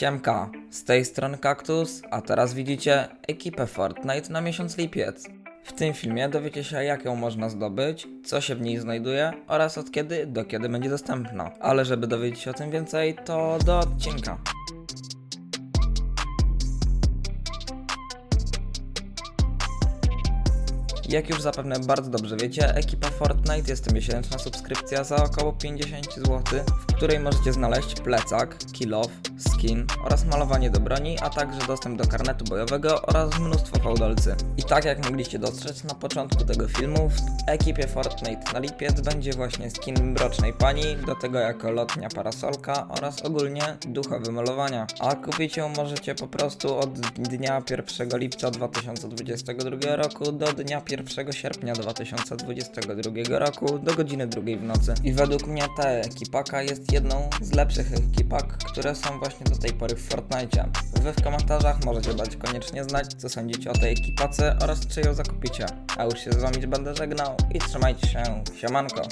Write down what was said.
Siemka, z tej strony Kaktus, a teraz widzicie ekipę Fortnite na miesiąc lipiec. W tym filmie dowiecie się jak ją można zdobyć, co się w niej znajduje oraz od kiedy do kiedy będzie dostępna. Ale żeby dowiedzieć się o tym więcej, to do odcinka. Jak już zapewne bardzo dobrze wiecie, ekipa Fortnite jest miesięczna subskrypcja za około 50 zł, w której możecie znaleźć plecak, kill skin oraz malowanie do broni, a także dostęp do karnetu bojowego oraz mnóstwo fałdolcy. I tak jak mogliście dostrzec na początku tego filmu, w ekipie Fortnite na lipiec będzie właśnie skin Mrocznej Pani, do tego jako lotnia parasolka oraz ogólnie duchowe malowania. A kupić ją możecie po prostu od dnia 1 lipca 2022 roku do dnia 1 sierpnia 2022 roku do godziny 2 w nocy. I według mnie ta ekipaka jest jedną z lepszych ekipak, które są właśnie do tej pory w Fortnite. Wy w komentarzach możecie dać koniecznie znać, co sądzicie o tej ekipace oraz czy ją zakupicie. A już się z wami będę żegnał i trzymajcie się, siemanko.